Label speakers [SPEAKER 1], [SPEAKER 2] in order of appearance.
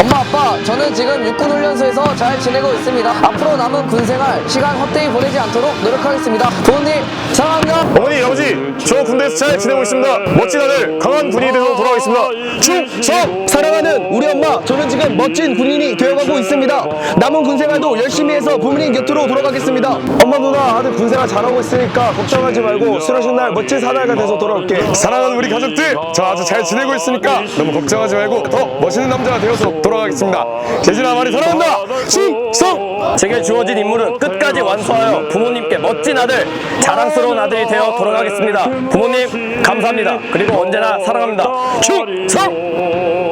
[SPEAKER 1] 엄마 아빠 저는 지금 육군 훈련소에서 잘 지내고 있습니다. 앞으로 남은 군생활 시간 헛되이 보내지 않도록 노력하겠습니다. 부모님 사랑합니다.
[SPEAKER 2] 어머니 아버지 저 군대에서 잘 지내고 있습니다. 멋진 아들 강한 군인이 되서 돌아가겠습니다 충성
[SPEAKER 3] 사랑하는 우리 엄마, 저는 지금 멋진 군인이 되어가고 있습니다. 남은 군생활도 열심히 해서 부모님 곁으로 돌아가겠습니다. 엄마 누나 아들 군생활 잘하고 있으니까 걱정하지 말고 수련식 날 멋진 사나이가 돼서 돌아올게.
[SPEAKER 2] 사랑하는 우리 가족들 저 아주 잘 지내고 있으니까 너무 걱정하지 말고 더 멋있는 남자가 되어서 돌아가겠습니다 계진아 많이 사랑한다 충성
[SPEAKER 4] 제게 주어진 임무를 끝까지 완수하여 부모님께 멋진 아들, 자랑스러운 아들이 되어 돌아가겠습니다. 부모님 감사합니다. 그리고 언제나 사랑합니다. 충성!